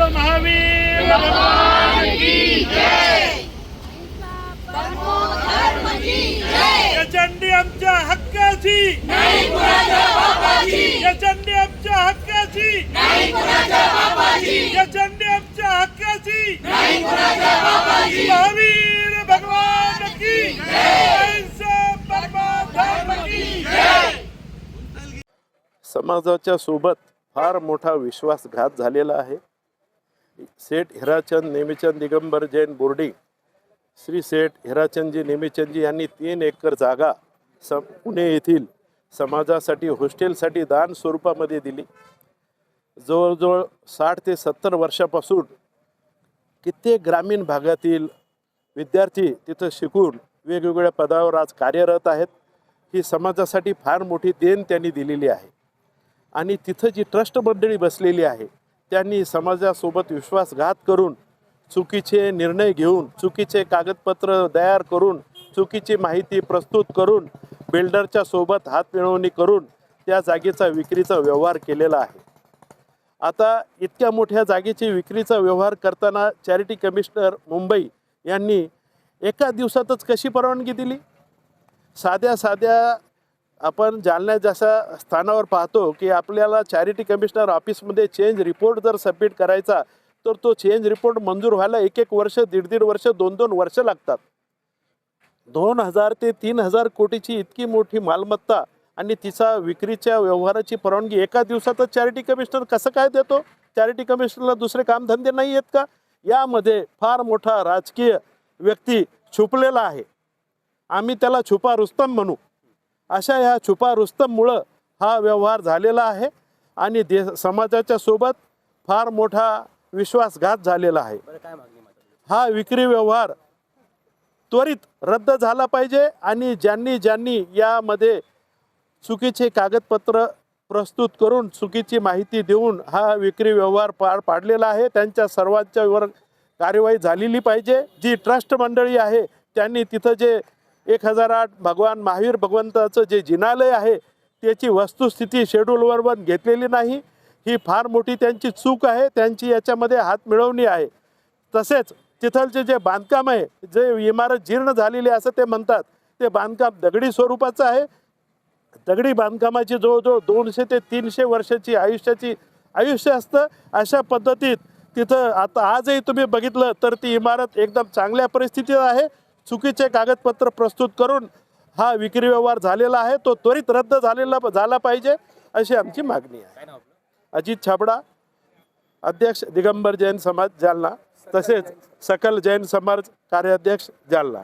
बोलो महावीर। या चंडी आमच्या हक्काची। या चंडी आमच्या हक्काची। या चंडी आमच्या हक्काची। महावीर भगवान की जय। की जय। समाजाच्या सोबत फार मोठा विश्वासघात झालेला आहे. सेठ हिराचंद नेमीचंद दिगंबर जैन बोर्डिंग श्री सेठ हिराचंदजी नेमीचंदजी यांनी तीन एकर जागा स पुणे येथील समाजासाठी हॉस्टेलसाठी दान स्वरूपामध्ये दिली. जवळजवळ साठ ते सत्तर वर्षापासून कित्येक ग्रामीण भागातील विद्यार्थी तिथं शिकून वेगवेगळ्या पदावर आज कार्यरत आहेत. ही समाजासाठी फार मोठी देण त्यांनी दिलेली आहे. आणि तिथं जी ट्रस्ट मंडळी बसलेली आहे त्यांनी समाजासोबत विश्वासघात करून चुकीचे निर्णय घेऊन चुकीचे कागदपत्र तयार करून चुकीची माहिती प्रस्तुत करून बिल्डरच्या सोबत हात मिळवणी करून त्या जागेचा विक्रीचा व्यवहार केलेला आहे. आता इतक्या मोठ्या जागेची विक्रीचा व्यवहार करताना चॅरिटी कमिशनर मुंबई यांनी एका दिवसातच कशी परवानगी दिली? साध्या साध्या आपण जालन्या जशा स्थानावर पाहतो की आपल्याला चॅरिटी कमिशनर ऑफिसमध्ये चेंज रिपोर्ट जर सबमिट करायचा तर तो चेंज रिपोर्ट मंजूर व्हायला एक एक वर्ष दीड दीड वर्ष दोन दोन वर्ष लागतात. दोन हजार ते तीन हजार कोटीची इतकी मोठी मालमत्ता आणि तिचा विक्रीच्या व्यवहाराची परवानगी एका दिवसातच चॅरिटी कमिशनर कसं काय देतो? चॅरिटी कमिशनरला दुसरे कामधंदे नाही आहेत का? यामध्ये फार मोठा राजकीय व्यक्ती छुपलेला आहे. आम्ही त्याला छुपा रुस्तम म्हणू. अशा ह्या छुपा रुस्तममुळं हा व्यवहार झालेला आहे आणि दे समाजाच्या सोबत फार मोठा विश्वासघात झालेला आहे. हा विक्री व्यवहार त्वरित रद्द झाला पाहिजे आणि ज्यांनी ज्यांनी यामध्ये चुकीचे कागदपत्र प्रस्तुत करून चुकीची माहिती देऊन हा विक्री व्यवहार पार पाडलेला आहे त्यांच्या सर्वांच्या वर कार्यवाही झालेली पाहिजे. जी ट्रस्ट मंडळी आहे त्यांनी तिथं जे एक हजार आठ भगवान महावीर भगवंताचं जे जिनालय आहे त्याची वस्तुस्थिती शेड्यूलवर पण घेतलेली नाही. ही फार मोठी त्यांची चूक आहे त्यांची याच्यामध्ये हात मिळवणी आहे. तसेच तिथलचे जे बांधकाम आहे जे इमारत जीर्ण झालेली असं ते म्हणतात. ते बांधकाम दगडी स्वरूपाचं आहे. दगडी बांधकामाची जवळजवळ दोनशे ते तीनशे वर्षाची आयुष्याची आयुष्य असतं. अशा पद्धतीत तिथं आता आजही तुम्ही बघितलं तर ती इमारत एकदम चांगल्या परिस्थितीत आहे. चुकीचे कागदपत्र प्रस्तुत करून हा विक्री व्यवहार झालेला आहे तो त्वरित रद्द झालेला झाला पाहिजे अशी आमची मागणी आहे. अजित छाबडा अध्यक्ष दिगंबर जैन समाज जालना तसेच सकल जैन समाज कार्याध्यक्ष जालना.